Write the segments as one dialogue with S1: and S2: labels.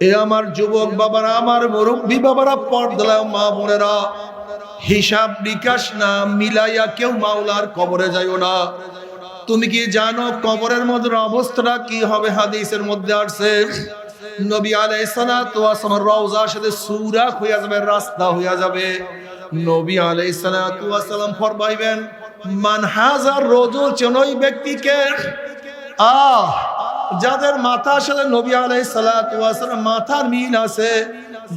S1: এ আমার যুবক বাবারা, আমার মুরব্বী বাবারা পর্দলা মা বোনেরা, হিসাব নিকাশ না মিলাইয়া কেউ মাওলার কবরে যাইও না। তুমি কি জানো কবরের মধ্যে অবস্থাটা কি হবে? হাদিসের মধ্যে আসছে, নবী আলাইহিস সালাতু ওয়াস সালাম রওজার সাথে সূরা হইয়া যাবে, রাস্তা হইয়া যাবে। নবী আলাইহিস সালাতু ওয়াস সালাম ফরমাইবেন, মান হাজার রজুল চেনই ব্যক্তিকে, আহ যাদের মাথার সাথে নবী আলাইহিস সালাতু মাথার মিল আছে,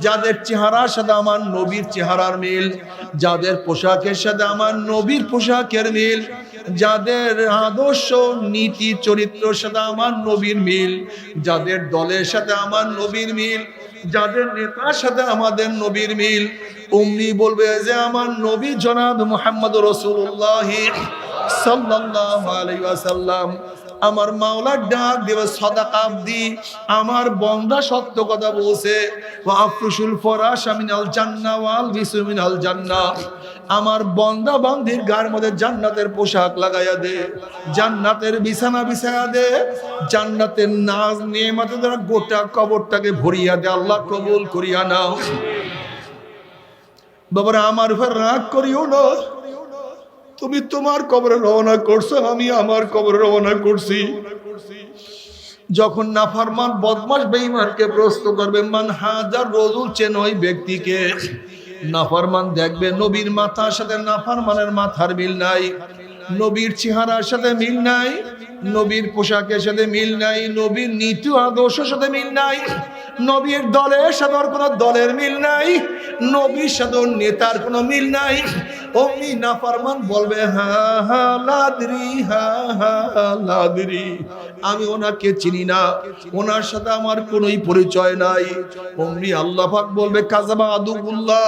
S1: যাদের চেহারার সাথে আমার নবীর চেহারার মিল, যাদের পোশাকের সাথে আমার নবীর পোশাকের মিল, যাদের আদর্শ, নীতি, চরিত্রের সাথে আমার নবীর মিল, যাদের দলের সাথে আমার নবীর মিল, যাদের নেতার সাথে আমাদের নবীর মিল। অমনি বলবে যে আমার নবী জনাব মোহাম্মদ রসুল্লাহ সাল্লাল্লাহু আলাইহি ওয়াসাল্লাম আমার মাওলার ডাক দেবে সদাকাব দি আমার বন্দা সত্য কথা বলছে ফরাশ মিনাল জান্নাহ ওয়াল জান্নাহ। আমার বন্দা বান্দির গার মধ্যে জান্নাতের পোশাক লাগাইয়া দে, জান্নাতের বিছানা বিছায়া দে, জান্নাতের নাজ নিয়ামতে দ্বারা গোটা কবরটাকে ভরিয়া দে, আল্লাহ কবুল করিয়া নাও। বাবারা, আমার উপর রাগ করিও না। তুমি তোমার কবরে রওনা করছ, আমি আমার কবরে রওনা করছি। যখন নাফারমান বদমাস বেঈমানকে প্রশ্ন করবে, মান হাজার রজুল চেন ওই ব্যক্তিকে? নাফারমান দেখবে, নবীর মাথার সাথে নাফারমানের মাথার মিল নাই। নবীর চেহারার সাথে মিল নাই, নবীর পোশাকের সাথে মিল নাই, নবীর নীতি আদর্শের সাথে মিল নাই, নবীর দলের সাথে কোনো দলের মিল নাই, নবীর সাথে নেতার কোনো মিল নাই। অমনি নাফারমান বলবে, হা হা, লাদরি, হা হা, লাদরি। আমি ওনাকে চিনি না, ওনার সাথে আমার কোনোই পরিচয় নাই। অমনি আল্লাহ পাক বলবে, কাজাবা আদুবুল্লাহ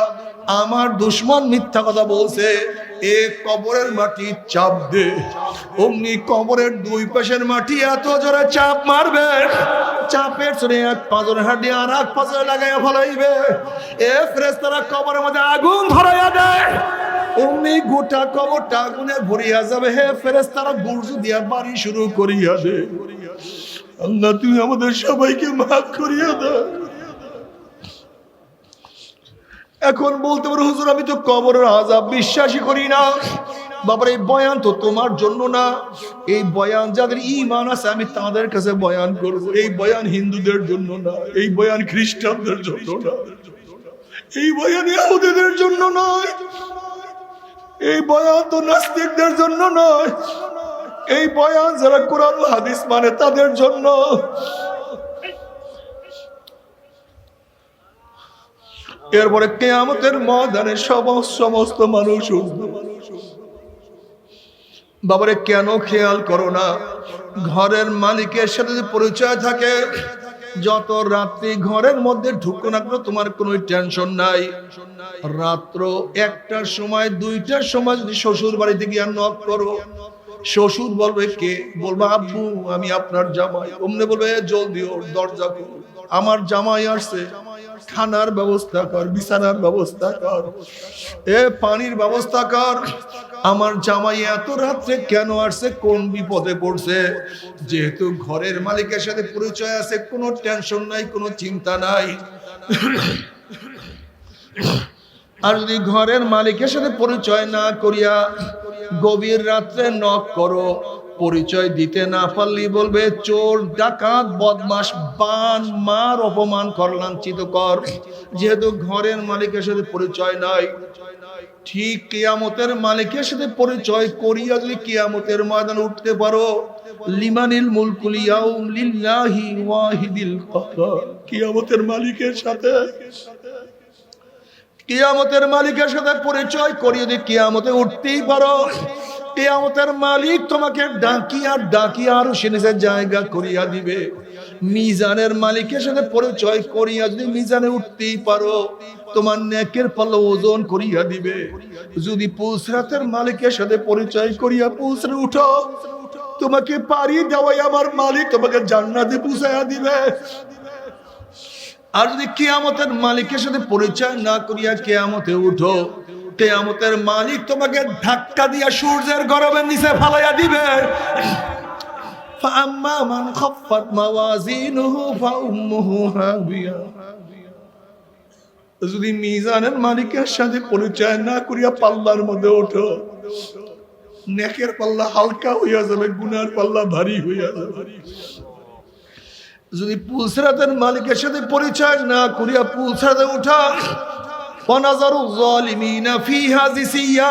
S1: আমার দুশ্মন মিথ্যা কথা বলছে। এ কবরের মাটি চাপ দে। অমনি কবরের দুই পাশের মাটি এত জোরে চাপ মারবে। চাপের চলে এক পাঁচর হাড্ডি আর এক পাঁচরে লাগাইয়া ফলাইবে। এ ফ্রেস্তারা কবরের মধ্যে আগুন ধরাইয়া দেয়। অমনি গোটা কবরটা আগুনে ভরিয়া যাবে। হে ফেরেস্তারা গুরজু দিয়া বাড়ি শুরু করিয়া দে। আল্লাহ, তুমি আমাদের সবাইকে মাফ করিয়া দাও। এখন বলতে পারো, হুজুর, আমি তো কবরের আজাব বিশ্বাসই করি না। বাবার, এই বয়ান তো তোমার জন্য না। এই বয়ান, যাদের ইমান আছে, আমি তাদের কাছে বয়ান করব। এই বয়ান হিন্দুদের জন্য না, এই বয়ান খ্রিস্টানদের জন্য না। এই বয়ান ইহুদিদের জন্য নয় এই বয়ান তো নাস্তিকদের জন্য নয় এই বয়ান যারা কোরআন হাদিস মানে তাদের জন্য। এরপরে কে কেয়ামতের ময়দানে সমস্ত সমস্ত মানুষ বাবারে কেন খেয়াল করো না? ঘরের মালিকের সাথে যদি পরিচয় থাকে যত রাত্রি ঘরের মধ্যে ঢুকো না তোমার কোনো টেনশন নাই। রাত্র একটার সময় দুইটার সময় যদি শ্বশুর বাড়িতে গিয়ে নক করো শ্বশুর বলবে কে? বলব আব্বু আমি আপনার জামাই। অমনে বলবে "এ, জলদি ওর দরজা আমার জামাই আসছে। খানার ব্যবস্থা কর, বিছানার ব্যবস্থা কর। এ পানির ব্যবস্থা কর। আমার জামাই এত রাত্রে কেন আসছে, কোন বিপদে পড়ছে? যেহেতু ঘরের মালিকের সাথে পরিচয় আছে, কোনো টেনশন নাই, কোনো চিন্তা নাই। আর যদি ঘরের মালিকের সাথে পরিচয় না করিয়া গভীর রাত্রে নক করো পরিচয় দিতে না পারলি বলবে, চোর, ডাকাত বদমাস বান, মার অপমান কর লাঞ্ছিত কর। যেহেতু ঘরের মালিকের সাথে পরিচয় নাই, ঠিক কিয়ামতের মালিকের সাথে পরিচয় করিয়া যদি কিয়ামতের ময়দানে উঠতে পারো, লিমানিল মুলকুল লিল্লাহি ওয়াহিদিল কাহার কিয়ামতের মালিকের সাথে, কিয়ামতের মালিকের সাথে পরিচয় করিয়ে যদি কিয়ামতে উঠতেই পারো কিয়ামতের মালিক তোমাকে ডাকিয়া ডাকিয়া আরও সে নিজের জায়গা করিয়া দিবে। মিজানের মালিকের সাথে পরিচয় করিয়া যদি মিজানে উঠতেই পারো, তোমার নেকের পাল্লা ওজন করিয়া দিবে। যদি পুসরাতের মালিকের সাথে পরিচয় করিয়া পুসরে উঠো, তোমাকে পারি দেওয়াই আমার মালিক তোমাকে জান্নাতে পুষাইয়া দিবে। আর যদি কেয়ামতের মালিকের সাথে পরিচয় না করিয়া কেয়ামতে উঠো কেয়ামতের মালিক তোমাকে ধাক্কা দিয়া সূর্যের গরমের নিচে ফালাইয়া দিবে فأما من خفت موازينه فأمه هاوية যদি মিজানের মালিকের সাথে পরিচয় না করিয়া পাল্লার মধ্যে ওঠো নেকের পাল্লা হালকা হইয়া যাবে গুনার পাল্লা ভারী হইয়া যাবে যদি পুলসরাতের মালিকের সাথে পরিচয় না করিয়া পুলসরাতে উঠা অনাজারু জালিমিনা ফিহা জিসিয়া।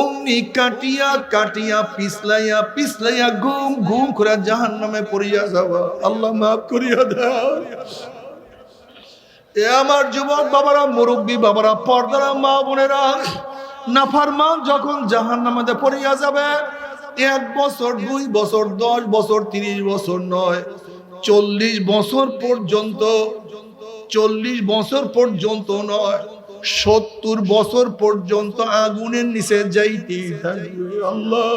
S1: অমনি কাটিয়া কাটিয়া পিছলাইয়া পিছলাইয়া ঘুম ঘুম করে জাহান্নামে পড়িয়া যাবা আল্লাহ মাফ করিয়া দাও এ আমার যুবক বাবারা, মুরব্বী বাবারা, পর্দারা, মা বোনেরা নাফার মা যখন জাহান নামাতে পড়িয়া যাবে, এক বছর, দুই বছর, দশ বছর, তিরিশ বছর নয়, চল্লিশ বছর পর্যন্ত, চল্লিশ বছর পর্যন্ত নয় সত্তর বছর পর্যন্ত আগুনের নিচে আল্লাহ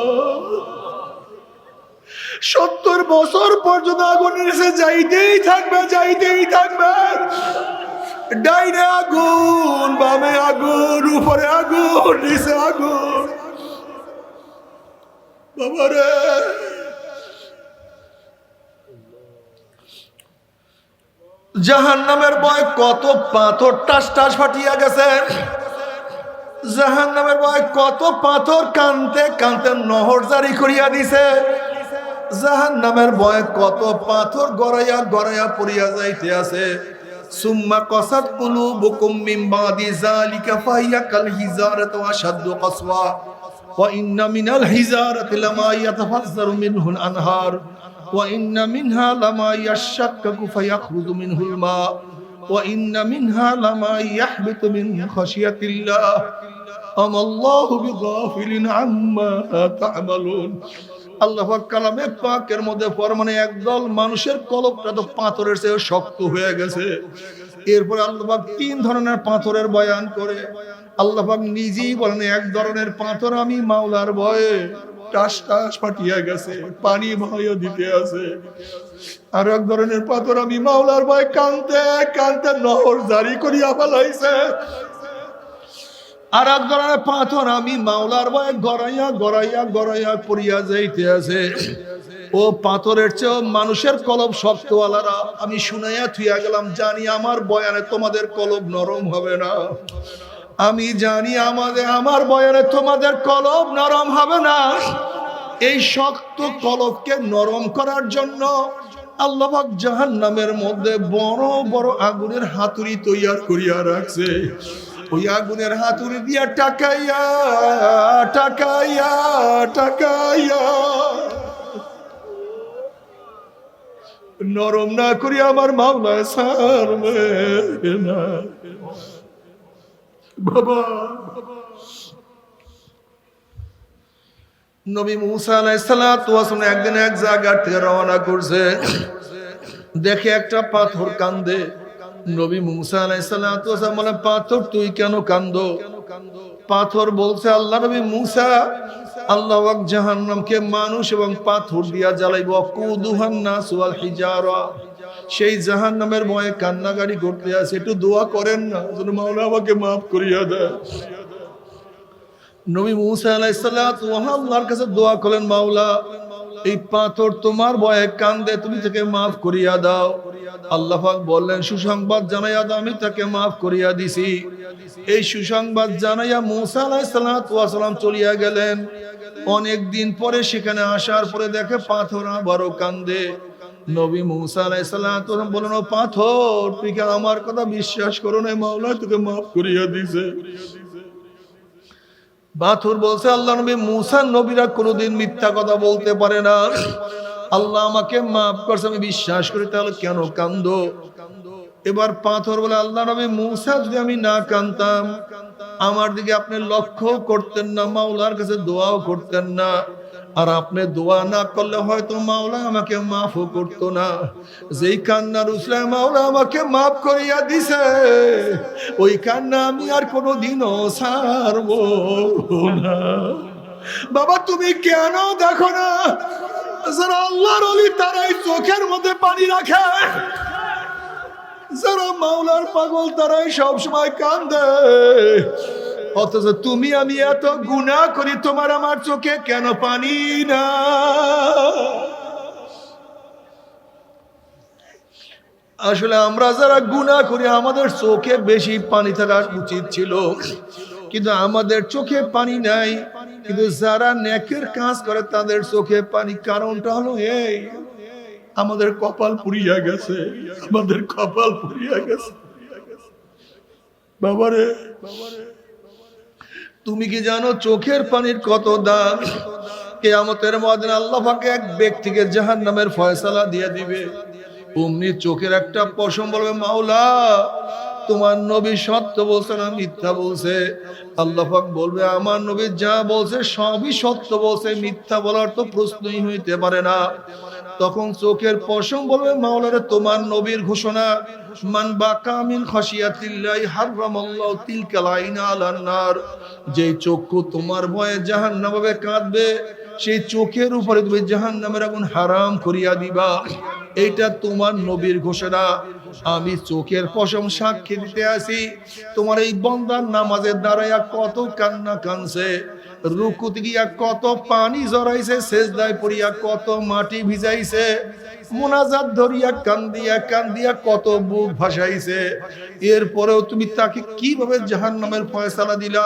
S1: সত্তর বছর পর্যন্ত আগুনের নিচে যাইতেই থাকবে যাইতেই থাকবে। ডাইনে আগুন, বামে আগুন, উপরে আগুন, নিচে আগুন। বাবারে। জাহান নামের বয় কত পাথর টাস টাস ফাটিয়া গেছে। জাহান নামের বয় কত পাথর কানতে কানতে নহর জারি করিয়া দিছে। জাহান নামের ভয়ে কত পাথর গড়াইয়া গড়াইয়া পড়িয়া যাইতে আছে। সুম্মা কসাত কুলুবুকুম মিন বাদি যালিকা ফাহিয়া কাল হিজারাত ওয়া আশাদ্দু কসওয়া। ওয়া ইন্না মিনাল হিজারাতি লামা ইয়াতাফাজ্জারু মিনহুল আনহার। ওয়া ইন্না মিনহা লামা ইয়াশাক্কাকু ফায়াখরুজু মিনহুল মা ওয়া ইন্না মিনহা লামা ইয়াহবিতু মিন খাশিয়াতিল্লাহ। আমাল্লাহু বিগাফিলিন আম্মা তা'মালুন। আল্লাহ কালামে পাকের মধ্যে ফরমানে একদল মানুষের কলবটা তো পাথরের চেয়ে শক্ত হয়ে গেছে। এরপরে আল্লাহবাক তিন ধরনের পাথরের বয়ান করে। আল্লাহবাক নিজেই বলেন, এক ধরনের পাথর আমি মাওলার ভয়ে টাস টাস গেছে, পানি দিতে আছে। আর এক ধরনের পাথর আমি মাওলার ভয়ে কানতে কানতে নহর জারি করিয়া ফেলাইছে। আর এক ধরনের পাথর আমি মাওলার গড়াইয়া গড়াইয়া গড়াইয়া পড়িয়া যাইতে আছে। ও পাথরের চেয়েও মানুষের কলব শক্তওয়ালারা, আমি শুনাইয়া থুইয়া গেলাম, জানি আমার বয়ানে তোমাদের কলব নরম হবে না। আমি জানি আমাদের, আমার বয়ানে তোমাদের কলব নরম হবে না। এই শক্ত কলবকে নরম করার জন্য আল্লাহ জাহান নামের মধ্যে বড় বড় আগুনের হাতুড়ি তৈয়ার করিয়া রাখছে। ওই আগুনের হাতুড়ি দিয়া টাকাইয়া টাকাইয়া টাকাইয়া। নরম না করি আমার মামলা সারবে না। বাবা। নবী মুসা একদিন এক থেকে রওনা করছে। দেখে একটা পাথর কান্দে। নবী মুসা বলে, পাথর, তুই কেন কান্দ? পাথর বলছে, আল্লাহ নবী মুসা, আল্লাহ জাহান্নামকে মানুষ এবং পাথর দিয়া জ্বালাইব। কুদুহান নাস ওয়াল হিজারা। সেই জাহান্নামের ভয়ে কান্নাকারি করতে আছে একটু দোয়া করেন না, যেন মাওলা আমাকে মাফ করিয়া দেয়। নবী মুসা আলাইসাল্লাম আল্লাহর কাছে দোয়া করলেন, মাওলা, এই পাথর তোমার ভয়ে কান্দে, তুমি তাকে মাফ করিয়া দাও। আল্লাহ বললেন, সুসংবাদ জানাইয়া দাও, আমি তাকে মাফ করিয়া দিছি। এই সুসংবাদ জানাইয়া মুসা আলাইসাল্লাম চলিয়া গেলেন। অনেক দিন পরে সেখানে আসার পরে দেখে পাথর আবারও কান্দে। নবী মুসা আলাইসাল্লাম বলেন ও পাথর, তুই কি আমার কথা বিশ্বাস করো না মাওলা? তোকে মাফ করিয়া দিছে। বাথুর বলছে, আল্লাহ নবী মুসা নবীরা কোনোদিন মিথ্যা কথা বলতে পারে না। আল্লাহ আমাকে মাফ করছে, আমি বিশ্বাস করি, তাহলে কেন কান্দ? এবার পাথর বলে, আল্লাহ নবী মুসা, যদি আমি না কানতাম, আমার দিকে আপনি লক্ষ্য করতেন না, মাওলার কাছে দোয়াও করতেন না। আর আপনি দোয়া না করলে হয়তো মাওলা আমাকে মাফও করতো না। যেই কান্নার উসলায় মাওলা আমাকে মাফ করিয়া দিছে, ওই কান্না আমি আর কোনোদিনও ছাড়ব না। বাবা, তুমি কেন দেখো না? যারা আল্লাহর অলি, তারাই চোখের মধ্যে পানি রাখে। যারা মাওলার পাগল, তারাই সবসময় কান্দে। অথচ তুমি আমি এত গুণা করি, তোমার আমার চোখে কেন পানি না? আসলে আমরা যারা গুণা করি, আমাদের চোখে বেশি পানি থাকা উচিত ছিল। কিন্তু আমাদের চোখে পানি নাই। কিন্তু যারা নেকের কাজ করে, তাদের চোখে পানি। কারণটা হলো এই, আমাদের কপাল পুড়িয়া গেছে। আমাদের কপাল পুড়িয়া গেছে। বাবারে বাবারে তুমি কি জানো চোখের পানির কত দাম? কেয়ামতের মদিন আল্লাহ পাকে এক ব্যক্তিকে জাহান নামের ফয়সালা দিয়ে দিবে। অমনি চোখের একটা পশম বলবে, মাওলা, তোমার নবী সত্য বলছে না মিথ্যা বলছে? আল্লাহ পাক বলবে, আমার নবী যা বলছে সবই সত্য বলছে, মিথ্যা বলার তো প্রশ্নই হইতে পারে না। তখন চোখের পশম বলবে মাওলারে তোমার নবীর ঘোষণা, মান বাকা মিন খাশিয়াতিল্লাহি হারামাল্লাহু তিলকাল আইনা আলান নার। যে চক্ষু তোমার ভয়ে জাহান্নামে কাঁদবে, সেই চোখের উপরে তুমি জাহান্নামের আগুন হারাম করিয়া দিবা। এইটা তোমার নবীর ঘোষণা। আমি চোখের পশম সাক্ষী দিতে আসি। তোমার এই বন্দার নামাজের দাঁড়াইয়া কত কান্না কানছে রুকুতে গিয়া কত পানি জড়াইছে, সেজদায় পড়িয়া কত মাটি ভিজাইছে, মোনাজাত ধরিয়া কান্দিয়া কান্দিয়া কত বুক ভাসাইছে। এরপরেও তুমি তাকে কীভাবে জাহান নামের ফয়সালা দিলা?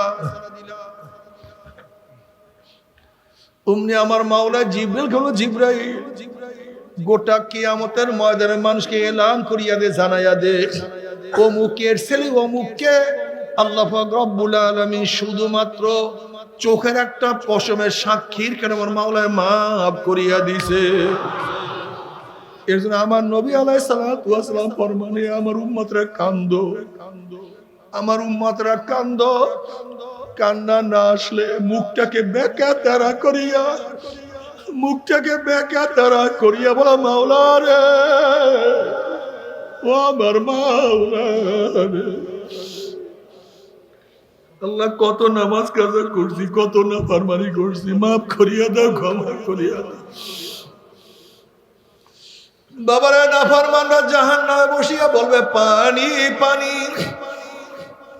S1: অমনি আমার মাওলা জিব্রাইল হলো জিব্রাইল, গোটা কিয়ামতের ময়দানের মানুষকে এলান করিয়া দে, জানাইয়া দে। অমুকের ছেলে, অমুককে আল্লাহ রব্বুল আলামিন শুধুমাত্র চোখের একটা পশমের সাক্ষীর কেন আমার মাওলায় মাফ করিয়া দিছে? এর জন্য আমার নবী আলাই সালাম ফরমানে, আমার উম্মতরা কান্দ। আমার উম্মতরা কান্দ। কান্না না আসলে মুখটাকে বেকা তারা করিয়া, মুখটাকে বেকা তারা করিয়া বলা, মাওলা রে, ও আমার মাওলা রে। আল্লাহ, কত নামাজ কাজা করছি, কত না ফারমানি করছি, মাফ করিয়া দাও, ক্ষমা করিয়া দাও। বাবারা নাফরমানরা জাহান নামে বসিয়া বলবে, পানি পানি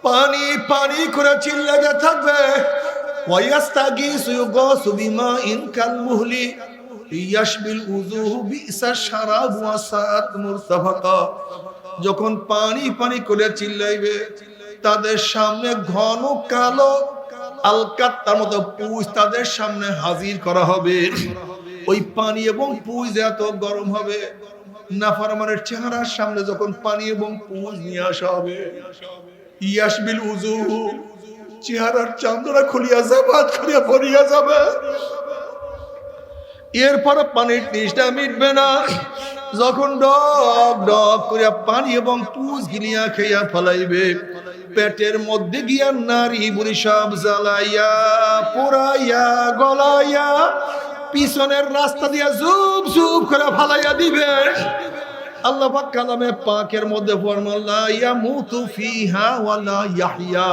S1: পানি পানি করে চিল্লাতে থাকবে। ওয়াস্তাগিসু ইউগাসু বিমাইন কালমুহলি ইয়াশবিল উযুহু বিসা শারাব ওয়া সাআত যখন পানি পানি করে চিল্লাইবে তাদের সামনে ঘন কালো আলকাত্তার মতো পুষ তাদের সামনে হাজির করা হবে। ওই পানি এবং পুষ এত গরম হবে, নাফরমানের চেহারার সামনে যখন পানি এবং পুষ নিয়ে আসা হবে ইয়াসবিল উজু চেহারার চান্দরা খুলিয়া যাবাত করিয়া পড়িয়া যাবে। এরপর পানির তৃষ্ণা মিটবে না। যখন ডক ডক করিয়া পানি এবং পুজ গিলিয়া খেয়া ফলাইবে পেটের মধ্যে গিয়া নারী বুড়ি সব জ্বালাইয়া পোড়াইয়া গলাইয়া, পিছনের রাস্তা দিয়া জুব জুব করে ফালাইয়া দিবে। আল্লাহ পাক কালামে পাকের মধ্যে ফরমাল্লা ইয়া মুতু ফিহা ওয়ালা ইয়াহইয়া।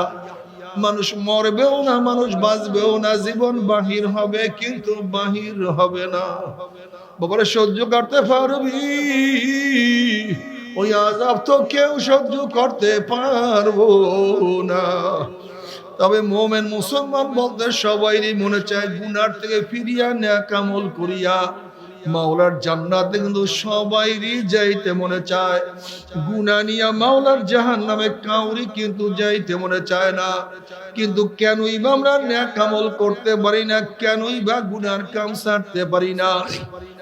S1: মানুষ মরবেও না, মানুষ বাঁচবেও না, জীবন বাহির হবে কিন্তু বাহির হবে না। বাবারে সহ্য করতে পারবি? ওই আজাব তো কেউ সহ্য করতে পারব না। তবে মোমেন মুসলমান বলতে সবাইরই মনে চায় গুনার থেকে ফিরিয়া নেয়া কামল করিয়া। মাওলার জান্নাতে কিন্তু সবাইরই যাইতে মনে চায়। গুনা নিয়া মাওলার জাহান নামে কাউরি কিন্তু যাইতে মনে চায় না। কিন্তু কেনই বা আমরা ন্যাক আমল করতে পারি না, কেনই বা গুনার কাম ছাড়তে পারি না।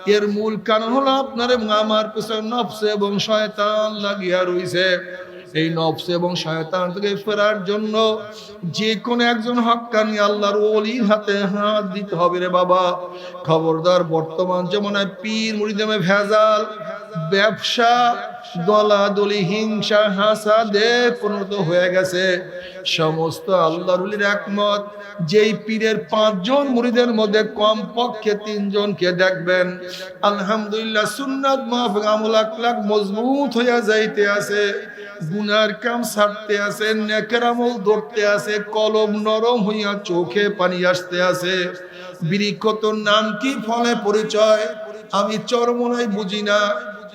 S1: এর মূল কারণ হলো আপনার এবং আমার পিছনে নফস এবং শয়তান লাগিয়া রইছে। এই নফস এবং শয়তান থেকে ফেরার জন্য যে কোনো একজন হক্কানি আল্লাহর ওলির হাতে হাত দিতে হবে রে বাবা। খবরদার বর্তমান জমানায় পীর মুড়িদামে ভেজাল ব্যবসা, দলাদলি, হিংসা, হাসা দে পরিণত হয়ে গেছে। সমস্ত আল্লাহরুলির একমত, যেই পীরের পাঁচজন মুড়িদের মধ্যে কম পক্ষে তিনজনকে দেখবেন। আলহামদুলিল্লাহ, সুন্নাত মাহফিক আমল আকলাক মজবুত হইয়া যাইতে আছে। গুনার কাম ছাড়তে আছে, নেকের আমল ধরতে আছে, কলম নরম হইয়া চোখে পানি আসতে আছে। বৃক্ষত নাম কি? ফলে পরিচয়। আমি চরমনাই বুঝি না।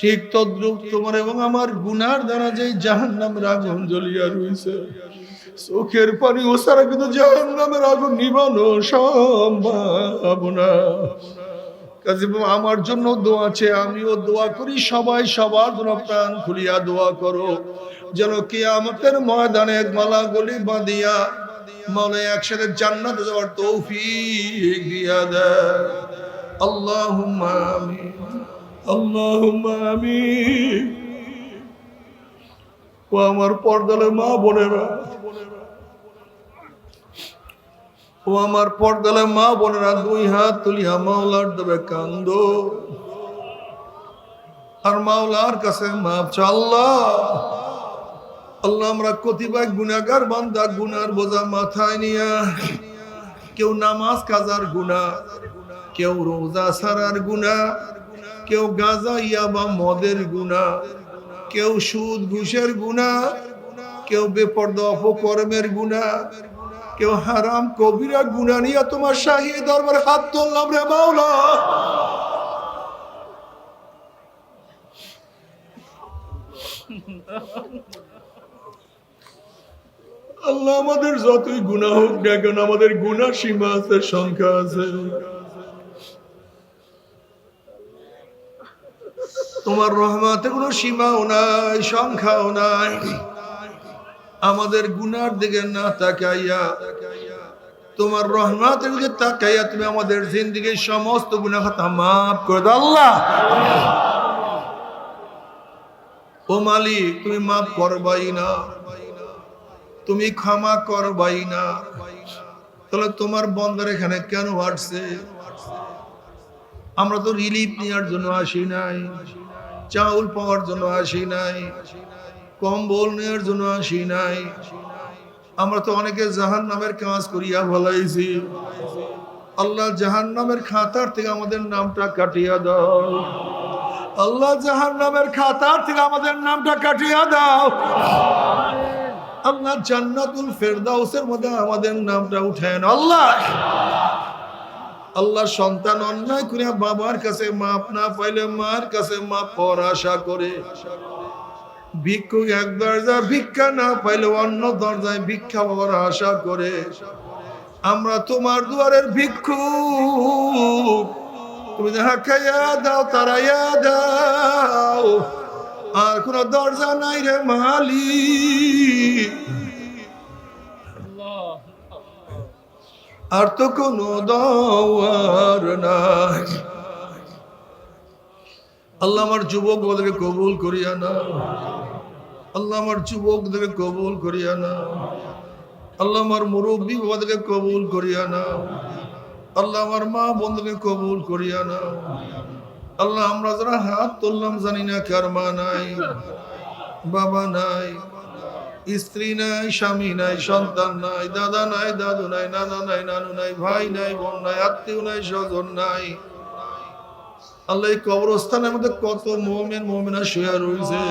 S1: ঠিক তদ্রুপ তোমার এবং আমার গুনার দ্বারা যে জাহান নামের আগুন জ্বলিয়া রয়েছে চোখের পানি ও সারা কিন্তু জাহান নামের আগুন নিবানো সম্ভব না কাজে আমার জন্য দোয়া আছে আমিও দোয়া করি, সবাই সবার জন্য প্রাণ খুলিয়া দোয়া করো। যেন কি আমাদের ময়দানে মালা গলি বাঁধিয়া মনে একসাথে জান্নাত যাওয়ার তৌফিক দিয়া দেয়। আল্লাহুম্মা আমিন। আল্লাহুম্মা আমিন। ও আমার পর্দালে মা বোনেরা। ও আমার পর্দালে মা বোনেরা, দুই হাত তুলিয়া মাওলার দেবে কান্দ। আর মাওলার কাছে মাপ চা আল্লাহ। আমরা কতিপয় গুনাগার বান্দা গুনার বোঝা মাথায় নিয়া। কেউ নামাজ কাজার গুনা কেউ রোজা সারার গুনা কেউ গাজা, ইয়াবা, মদের গুনা কেউ সুদ, ঘুষের গুনা কেউ বেপর্দা, অপকর্মের গুনা কেউ হারাম, কবিরা গুনা নিয়ে তোমার শাহী দরবার হাত তুললাম রে মাওলা। আল্লাহ আমাদের যতই গুণা হোক না কেন, আমাদের গুণার সীমা আছে, সংখ্যা আছে। তোমার রহমাতে কোনো সীমাও নাই, সংখ্যাও নাই। আমাদের গুনার দিকে না তাকাইয়া, তোমার রহমাতের দিকে তাকাইয়া তুমি আমাদের জিন্দিগির সমস্ত গুণা খাতা মাফ করে দাও, আল্লাহ। ও মালিক, তুমি মাফ করবাই না। তুমি ক্ষমা করবাই না। তাহলে তোমার বন্দর এখানে কেন আসছে আমরা তো রিলিফ নেওয়ার জন্য আসি নাই। চাউল পাওয়ার জন্য আসি নাই, কম্বল নেওয়ার জন্য আসি নাই। আমরা তো অনেকে জাহান নামের কাজ করিয়া ভালাইছি আল্লাহ জাহান নামের খাতার থেকে আমাদের নামটা কাটিয়া দাও। আল্লাহ জাহান নামের খাতার থেকে আমাদের নামটা কাটিয়া দাও। আল্লাহ জান্নাতুল ফেরদাউসের মধ্যে আমাদের নামটা উঠেন আল্লাহ! আল্লাহ সন্তান অন্যায় করে বাবার কাছে মাপ না পাইলে মার কাছে মাপ পর আশা করে। ভিক্ষুক এক দরজা ভিক্ষা না পাইলে অন্য দরজায় ভিক্ষা পাওয়ার আশা করে। আমরা তোমার দুয়ারের ভিক্ষুক তুমি যাহা খাইয়া দাও তারাইয়া দাও। আর কোন দরজা নাই রে মালিক। আর তো কোনো দওয়ার নাই। আল্লাহ আমার যুবকদেরকে কবুল করিয়া না আল্লাহ আমার যুবকদেরকে কবুল করিয়া না আল্লাহ আমার মুরব্বী বাবাদেরকে কবুল করিয়া না আল্লাহ আমার মা বন্ধুকে কবুল করিয়া না আল্লাহ আমরা যারা হাত তুললাম জানি না কার মা নাই, বাবা নাই। স্ত্রী নাই, স্বামী নাই, সন্তান নাই, দাদা নাই, দাদু নাই, নানা নাই, নানু নাই, ভাই নাই, বোন নাই, আত্মীয় নাই, স্বজন নাই। আল্লাহ এই কবরস্থানের মধ্যে কত মোমেন, মোমেনা শুয়ে রয়েছে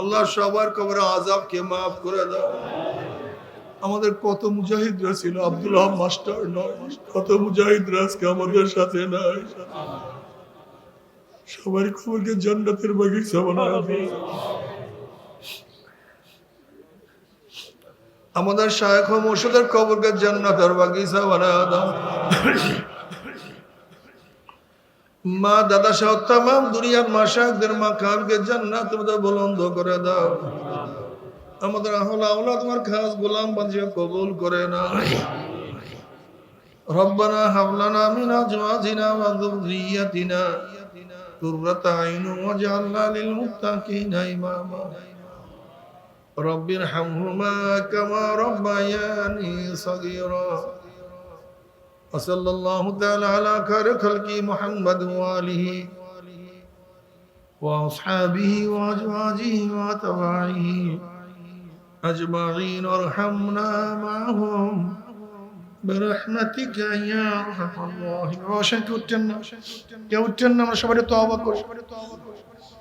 S1: আল্লাহ সবার কবরে আজাবকে মাফ করে দাও। আমাদের কত মুজাহিদরা ছিল, আব্দুল মাস্টার নয়, কত মুজাহিদরা আজকে আমাদের সাথে নাই। সবার খবরকে জান্নাতের বাগিচা বানায় আমাদের শায়খ মোর্শেদের কবরকে জান্নাতের বাগিচা বানায় দাও মা দাদা সহ তাম দুনিয়ার মাসাকদের মাকামকে জান্নাত মধ্যে বুলন্দ করে দাও আমাদের আহলা আওলা তোমার খাস গোলাম বাঁধিয়ে কবুল করে না রব্বানা হাবলানা মিন আজওয়াজিনা ওয়া যুররিয়াতিনা قرة عين واجعلنا للمتقين إماما رب ارحمهما كما ربياني صغيرا وصلى الله تعالى على خير خلق محمد وآله وأصحابه وأزواجه وأتباعه أجمعين وارحمنا معهم برحمتك يا أرحم الراحمين وشكرا কেউ উঠছেন না আমরা সবাই তওবা করি